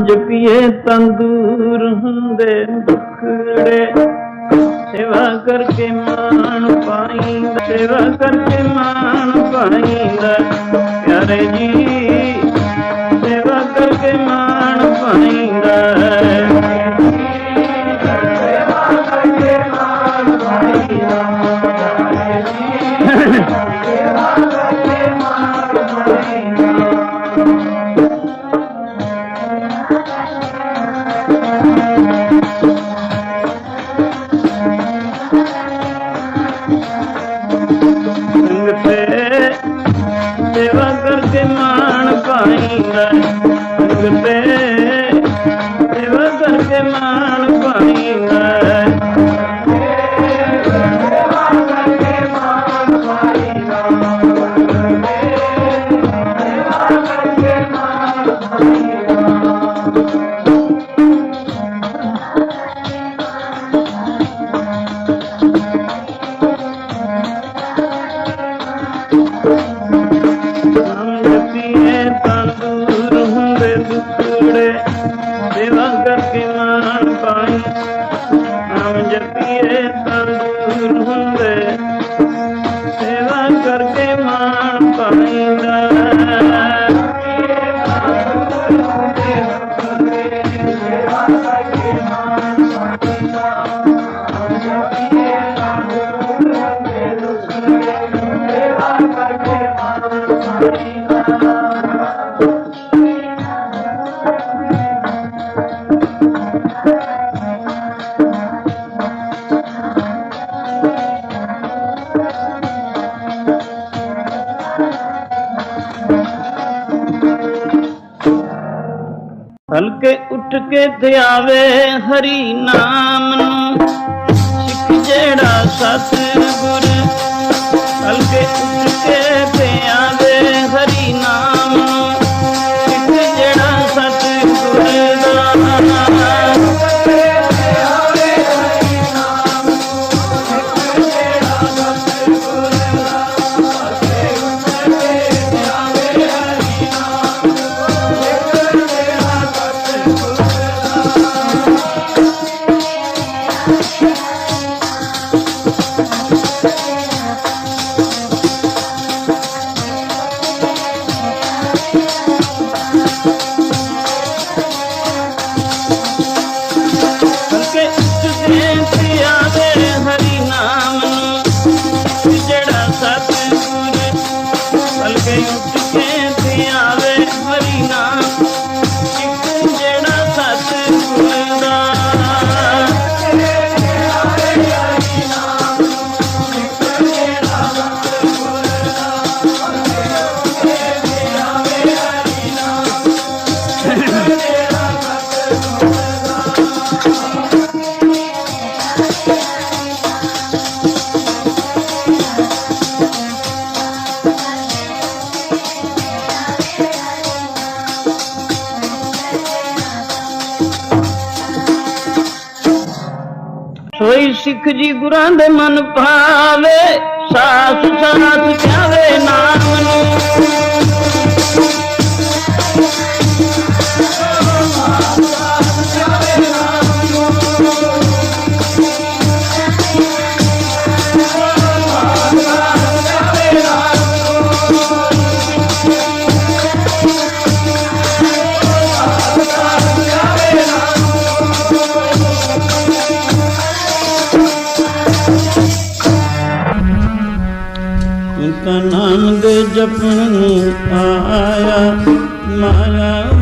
ਨਾਮ ਜਪੀਏ ਤੰਦੂਰ ਹੁੰਦੇ ਦੁਖੜੇ। ਸੇਵਾ ਕਰਕੇ ਮਾਣ ਪਾਈਂਦਾ, ਸੇਵਾ ਕਰਕੇ ਮਾਣ ਪਾਈਂਦਾ। ਪਿਆਰੇ ਜੀ, ਸੇਵਾ ਕਰਕੇ ਮਾਣ ਪਾਈਂਦਾ। ਸੰਗ ਸੇਵਾ ਕਰਕੇ ਮਾਣ ਪਾਈਂਦਾ ਸੰਗ ਮਾਣ ਉੱਠ ਕੇ ਤੇ ਹਰੀ ਨਾਮ ਨੂੰ। ਸਿੱਖ ਜਿਹੜਾ ਸਤਿਗੁਰ ਹਲਕੇ ਉੱਠ ਕੇ ਸੋਈ ਸਿੱਖ ਜੀ ਗੁਰਾਂ ਦੇ ਮਨ ਭਾਵੇ ਸਾਸ ਸਾਸ ਚਾਵੇ ਨਾਮ ਨੂੰ। ਨਾਮ ਦੇ ਜਪਣ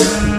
Yeah.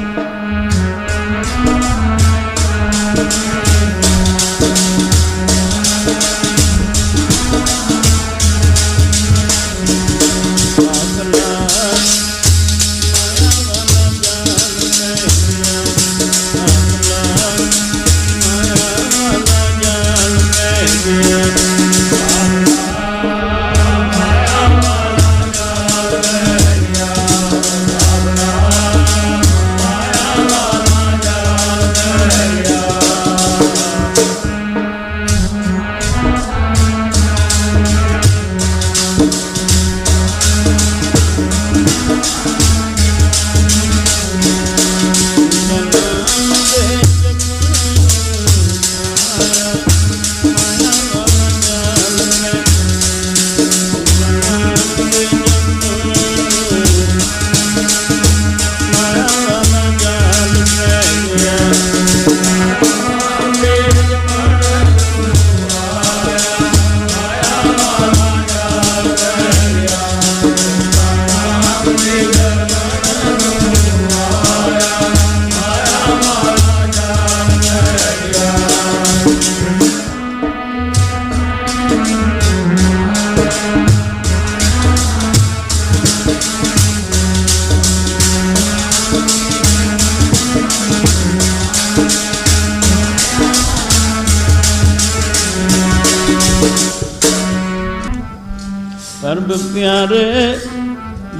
yare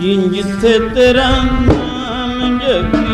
yingit tedderan amjak